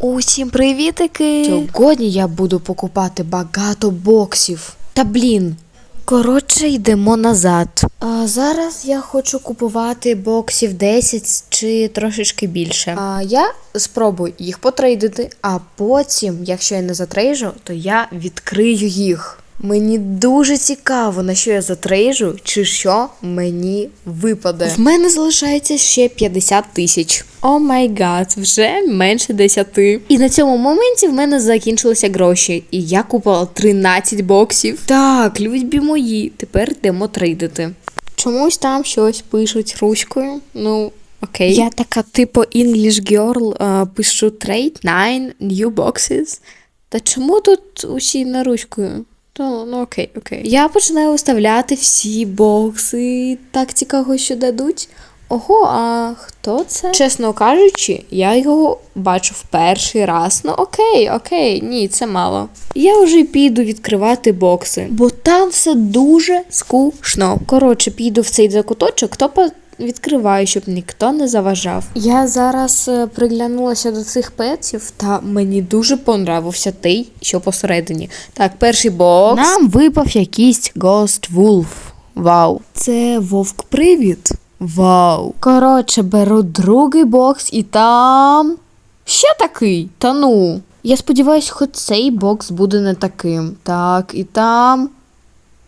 Усім привітики! Сьогодні я буду покупати багато боксів. Та блін. Коротше, йдемо назад. А зараз я хочу купувати боксів 10 чи трошечки більше. А я спробую їх потрейдити, а потім, якщо я не затрейжу, то я відкрию їх. Мені дуже цікаво, на що я затрейжу, чи що мені випаде. В мене залишається ще 50 тисяч. О май гад, вже менше 10. І на цьому моменті в мене закінчилися гроші, і я купила 13 боксів. Так, любі мої, тепер йдемо трейдити. Чомусь там щось пишуть ручкою. Ну, окей. Я така, типу, English girl, е, пишу trade 9 new boxes. Та чому тут усі на ручкою? Ну, ну окей, окей. Я починаю виставляти всі бокси тактика, що дадуть. Ого, а хто це? Чесно кажучи, я його бачу в перший раз. Ну окей, окей, ні, це мало. Я вже піду відкривати бокси, бо там все дуже скучно. Коротше, піду в цей закуточок, то по. Відкриваю, щоб ніхто не заважав. Я зараз е, приглянулася до цих петів, та мені дуже понравився той, що посередині. Так, перший бокс. Нам випав якийсь Ghost Wolf. Вау. Це вовк привід. Вау. Коротше, беру другий бокс і там. Ще такий. Та ну. Я сподіваюся, хоч цей бокс буде не таким. Так, і там.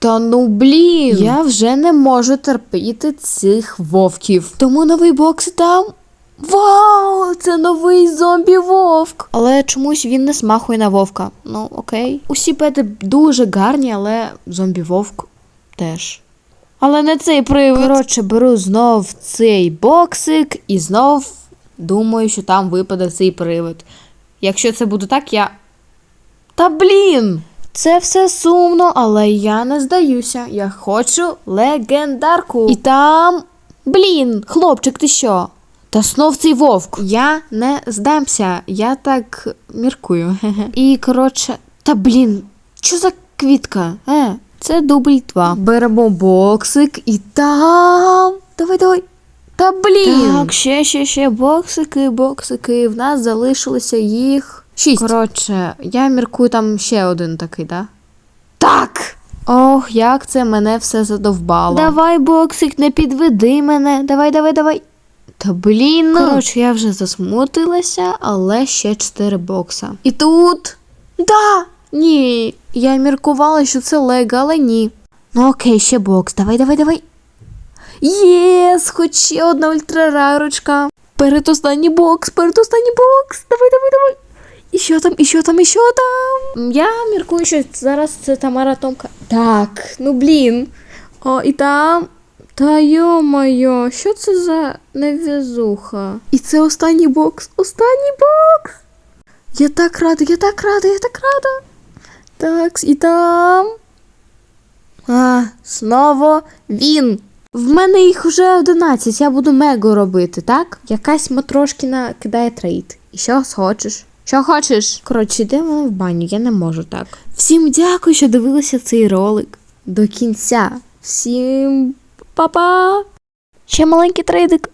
Та ну блін, я вже не можу терпіти цих вовків. Тому новий бокс там. Вау! Це новий зомбі вовк. Але чомусь він не смахує на вовка. Ну, окей. Усі пети дуже гарні, але зомбі вовк теж. Але не цей привид. Коротше, беру знов цей боксик і знов думаю, що там випаде цей привид. Якщо це буде так, я. Та блін! Це все сумно, але я не здаюся. Я хочу легендарку. І там. Блін, хлопчик, ти що? Та знов цей вовк. Я не здамся, я так міркую. І коротше, та блін, що за квітка? Е, це дубль 2. Беремо боксик і там. Давай, давай. Та блін. Так, ще, ще, ще боксики, боксики. В нас залишилося їх. Шість. Коротше, я міркую там ще один такий, да? Так! Ох, як це мене все задовбало. Давай, боксик, не підведи мене. Давай, давай, давай. Та блін. ну. Коротше, я вже засмутилася, але ще чотири бокса. І тут. Да! Ні. Я міркувала, що це лего, але ні. Ну окей, ще бокс. Давай, давай, давай. Єс, хоч ще одна ультрарарочка. Передостанній бокс, передостанній бокс. Давай, давай, давай. І що там, і що там, і що там? Я міркую, що зараз це Тамара Томка. Так, ну блін. О, і там. Та йо-моє, що це за невезуха? І це останній бокс. Останній бокс. Я так рада, я так рада, я так рада. Так, і там. А, знову він. В мене їх уже 11, я буду мегу робити, так? Якась матрошкіна кидає трейд. І що хочеш? Що хочеш? Коротше, йдемо в баню, я не можу так. Всім дякую, що дивилися цей ролик до кінця. Всім па-па! Ще маленький трейдик.